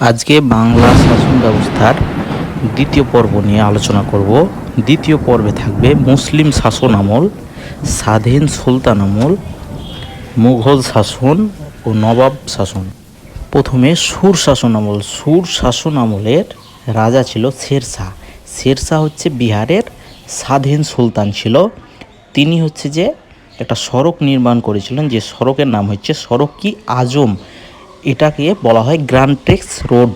আজকে বাংলা শাসন ব্যবস্থার দ্বিতীয় পর্ব নিয়ে আলোচনা করব। দ্বিতীয় পর্বে থাকবে মুসলিম শাসন আমল, স্বাধীন সুলতান আমল, মুঘল শাসন ও নবাব শাসন। প্রথমে সুর শাসন আমল। সুর শাসন আমলের রাজা ছিল শেরশাহ। শেরশাহ হচ্ছে বিহারের স্বাধীন সুলতান ছিল। তিনি হচ্ছে যে একটা সড়ক নির্মাণ করেছিলেন, যে সড়কের নাম হচ্ছে সড়ক কি আজম। এটাকে বলা হয় গ্র্যান্ড ট্রেক্স রোড।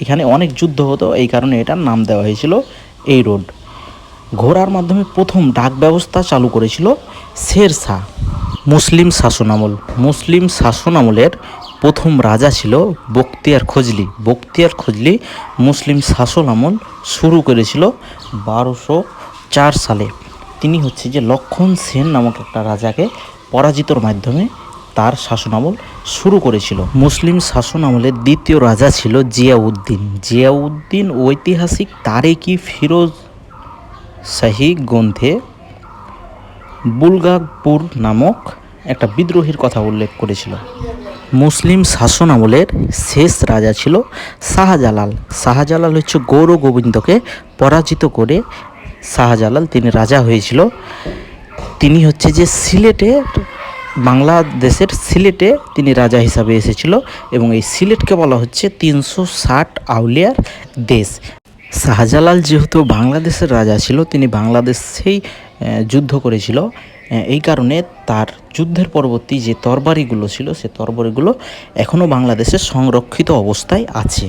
এখানে অনেক যুদ্ধ হতো, এই কারণে এটার নাম দেওয়া হয়েছিল এই রোড। ঘোড়ার মাধ্যমে প্রথম ডাক ব্যবস্থা চালু করেছিল শেরশাহ, মুসলিম শাসনামল। মুসলিম শাসনামলের প্রথম রাজা ছিল বক্তিয়ার খজলি। বক্তিয়ার খজলি মুসলিম শাসন আমল শুরু করেছিল বারোশো চার সালে। তিনি হচ্ছে যে লক্ষণ সেন নামক একটা রাজাকে পরাজিতর মাধ্যমে তার শাসনামল শুরু করেছিল। মুসলিম শাসন আমলের দ্বিতীয় রাজা ছিল জিয়াউদ্দিন। জিয়াউদ্দিন ঐতিহাসিক তারেকি ফিরোজ শাহী গ্রন্থে বুলগাপুর নামক একটা বিদ্রোহীর কথা উল্লেখ করেছিল। মুসলিম শাসন আমলের শেষ রাজা ছিল শাহজালাল। শাহজালাল হচ্ছে গৌর গোবিন্দকে পরাজিত করে শাহজালাল তিনি রাজা হয়েছিল। তিনি হচ্ছে যে সিলেটের বাংলাদেশের সিলেটে তিনি রাজা হিসাবে এসেছিল এবং এই সিলেটকে বলা হচ্ছে তিনশো ষাট আউলিয়ার দেশ। শাহজালাল যেহেতু বাংলাদেশের রাজা ছিল, তিনি বাংলাদেশেই যুদ্ধ করেছিল। এই কারণে তার যুদ্ধের পরবর্তী যে তরবারিগুলো ছিল, সে তরবারিগুলো এখনও বাংলাদেশে সংরক্ষিত অবস্থায় আছে।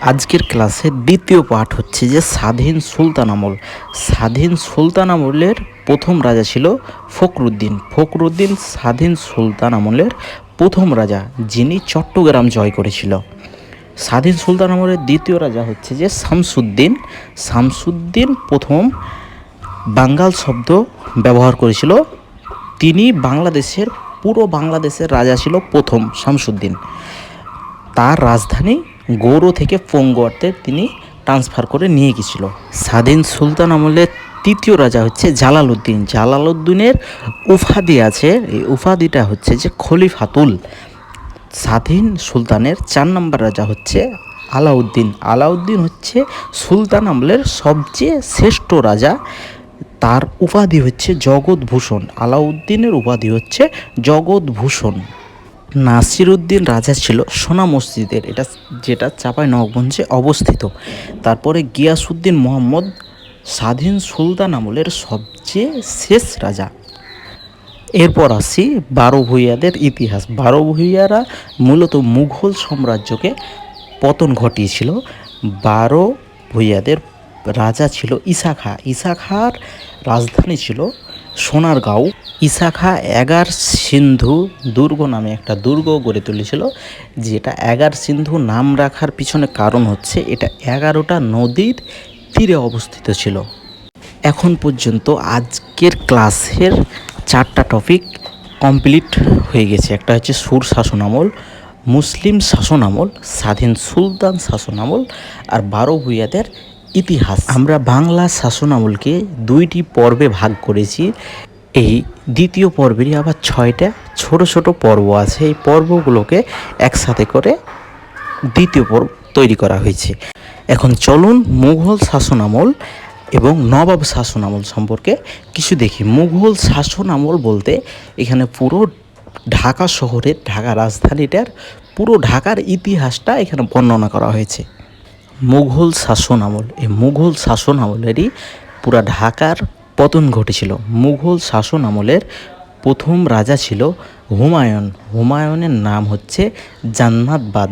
আজকের ক্লাসের দ্বিতীয় পাঠ হচ্ছে যে স্বাধীন সুলতান আমল। স্বাধীন সুলতান আমলের প্রথম রাজা ছিল ফখরুদ্দিন। ফখরুদ্দিন স্বাধীন সুলতান আমলের প্রথম রাজা, যিনি চট্টগ্রাম জয় করেছিল। স্বাধীন সুলতান আমলের দ্বিতীয় রাজা হচ্ছে যে শামসুদ্দিন। শামসুদ্দিন প্রথম বাঙ্গাল শব্দ ব্যবহার করেছিল। তিনি বাংলাদেশের, পুরো বাংলাদেশের রাজা ছিল প্রথম শামসুদ্দিন। তার রাজধানী গৌর থেকে পঙ্গু অর্থে তিনি ট্রান্সফার করে নিয়ে গেছিল। স্বাধীন সুলতান আমলের তৃতীয় রাজা হচ্ছে জালালউদ্দিন। জালালউদ্দিনের উপাধি আছে, এই উপাধিটা হচ্ছে যে খলিফাতুল। স্বাধীন সুলতানের চার নম্বর রাজা হচ্ছে আলাউদ্দিন। আলাউদ্দিন হচ্ছে সুলতান আমলের সবচেয়ে শ্রেষ্ঠ রাজা। তার উপাধি হচ্ছে জগৎভূষণ। আলাউদ্দিনের উপাধি হচ্ছে জগৎভূষণ। নাসিরুদ্দিন রাজা ছিল সোনা মসজিদের, এটা যেটা চাপাই নবগঞ্জে অবস্থিত। তারপরে গিয়াসুদ্দিন মোহাম্মদ স্বাধীন সুলতান আমলের সবচেয়ে শেষ রাজা। এরপর আসি বারো ভূঁইয়াদের ইতিহাস। বারো ভূঁইয়ারা মূলত মুঘল সাম্রাজ্যকে পতন ঘটিয়েছিল। বারো ভূঁইয়াদের রাজা ছিল ইসাখা। ইসাখার রাজধানী ছিল সোনারগাঁও ইসাখা এগার সিন্ধু দুর্গ নামে একটা দুর্গ গড়ে তুলেছিল, যেটা এগার সিন্ধু নাম রাখার পিছনে কারণ হচ্ছে এটা এগারোটা নদীর তীরে অবস্থিত ছিল। এখন পর্যন্ত আজকের ক্লাসের চারটা টপিক কমপ্লিট হয়ে গেছে। একটা হচ্ছে সুর শাসন আমল মুসলিম শাসন আমল স্বাধীন সুলতান শাসন আমল আর বারো ভূঁইয়াদের ইতিহাস। আমরা বাংলা শাসন আমলকে দুইটি পর্বে ভাগ করেছি। এই দ্বিতীয় পর্বেরই আবার ছয়টা ছোট ছোট পর্ব আছে। এই পর্বগুলোকে একসাথে করে দ্বিতীয় পর্ব তৈরি করা হয়েছে। এখন চলুন মুঘল শাসন আমল এবং নবাব শাসন আমল সম্পর্কে কিছু দেখি। মুঘল শাসন আমল বলতে এখানে পুরো ঢাকা শহরের, ঢাকা রাজধানীটার পুরো ঢাকার ইতিহাসটা এখানে বর্ণনা করা হয়েছে। মুঘল শাসন আমল। এই মুঘল শাসন আমলেরই পুরা ঢাকার পতন ঘটেছিল। মুঘল শাসন আমলের প্রথম রাজা ছিল হুমায়ুন। হুমায়ুনের নাম হচ্ছে জান্নাতবাদ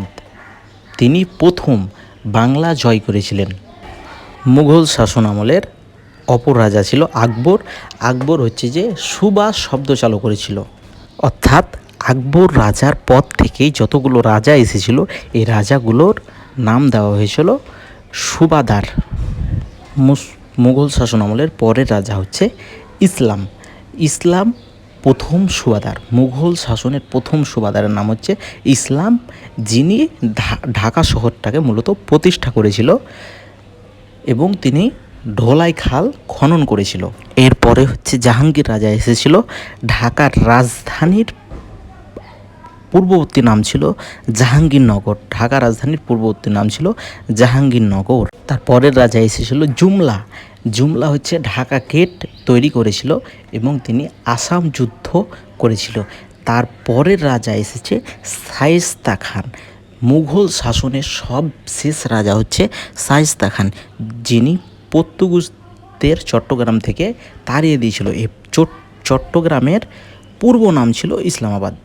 তিনি প্রথম বাংলা জয় করেছিলেন। মুঘল শাসন আমলের অপর রাজা ছিল আকবর। আকবর হচ্ছে যে সুবাস শব্দ চালু করেছিল। অর্থাৎ আকবর রাজার পদ থেকেই যতগুলো রাজা এসেছিল, এই রাজাগুলোর নাম দেওয়া হয়েছিল সুবাদার। মুঘল শাসন আমলের পরের রাজা হচ্ছে ইসলাম। ইসলাম প্রথম সুবাদার। মুঘল শাসনের প্রথম সুবাদারের নাম হচ্ছে ইসলাম, যিনি ঢাকা শহরটাকে মূলত প্রতিষ্ঠা করেছিল এবং তিনি ঢোলাই খাল খনন করেছিল। এরপরে হচ্ছে জাহাঙ্গীর রাজা এসেছিল ঢাকার রাজধানীর পূর্ববর্তী নাম ছিল জাহাঙ্গীরনগর ঢাকা রাজধানীর পূর্ববর্তী নাম ছিল জাহাঙ্গীরনগর। তার পরের রাজা এসেছিল জুমলা। জুমলা হচ্ছে ঢাকা গেট তৈরি করেছিল এবং তিনি আসাম যুদ্ধ করেছিল। তার পরের রাজা এসেছে শায়েস্তা খান। মুঘল শাসনের সব শেষ রাজা হচ্ছে শায়েস্তা খান, যিনি পর্তুগুজদের চট্টগ্রাম থেকে তাড়িয়ে দিয়েছিল। চট- চট্টগ্রামের পূর্ব নাম ছিল ইসলামাবাদ।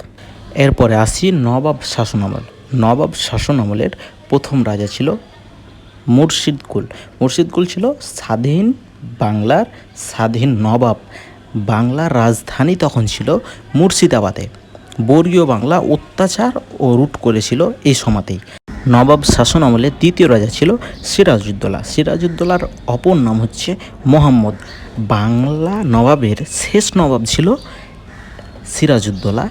এরপরে আসি নবাব শাসনামল। নবাব শাসনামলের প্রথম রাজা ছিল মুর্শিদকুল মুর্শিদকুল ছিল স্বাধীন বাংলার স্বাধীন নবাব। বাংলার রাজধানী তখন ছিল মুর্শিদাবাদে। বর্গীয় বাংলা অত্যাচার ও রুট করেছিল এই সময়তেই নবাব শাসন আমলে দ্বিতীয় রাজা ছিল সিরাজউদ্দৌলা। সিরাজউদ্দৌলার অপর নাম হচ্ছে মোহাম্মদ। বাংলা নবাবের শেষ নবাব ছিল সিরাজউদ্দৌলা।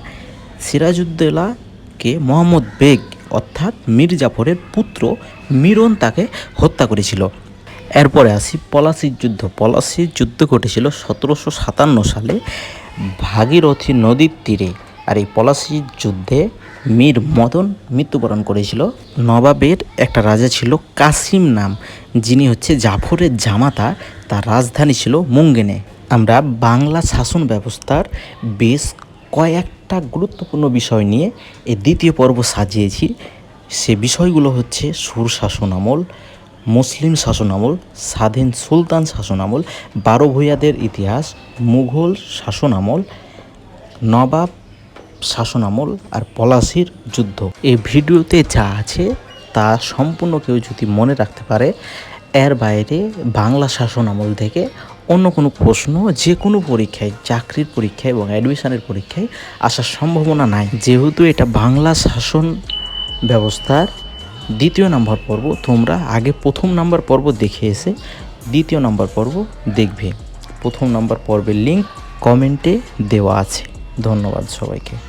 সিরাজউদ্দৌলাকে মোহাম্মদ বেগ, অর্থাৎ মীর জাফরের পুত্র মিরন তাকে হত্যা করেছিল। এরপরে আসি পলাশির যুদ্ধ। পলাশির যুদ্ধ ঘটেছিল সতেরোশো সাতান্ন সালে ভাগীরথী নদীর তীরে আর এই পলাশির যুদ্ধে মীর মদন মৃত্যুবরণ করেছিল। নবাবের একটা রাজা ছিল কাসিম নাম, যিনি হচ্ছে জাফরের জামাতা। তার রাজধানী ছিল মুঙ্গেনে। আমরা বাংলা শাসন ব্যবস্থার বেশ কয়েকটা গুরুত্বপূর্ণ বিষয় নিয়ে এই দ্বিতীয় পর্ব সাজিয়েছি। সে বিষয়গুলো হচ্ছে সুর শাসন আমল, মুসলিম শাসন আমল, স্বাধীন সুলতান শাসন আমল, বারো ভূঁইয়াদের ইতিহাস, মুঘল শাসন আমল, নবাব শাসন আমল আর পলাশির যুদ্ধ। এই ভিডিওতে যা আছে তা সম্পূর্ণ কেউ যদি মনে রাখতে পারে, এর বাইরে বাংলা শাসন আমল থেকে অন্য কোনো প্রশ্ন, যে কোনো পরীক্ষায়, চাকরির পরীক্ষায় এবং অ্যাডমিশনের পরীক্ষায় আসার সম্ভাবনা নাই। যেহেতু এটা বাংলা শাসন ব্যবস্থার দ্বিতীয় নাম্বার পর্ব, তোমরা আগে প্রথম নাম্বার পর্ব দেখে এসে দ্বিতীয় নাম্বার পর্ব দেখবে। প্রথম নাম্বার পর্বের লিঙ্ক কমেন্টে দেওয়া আছে। ধন্যবাদ সবাইকে।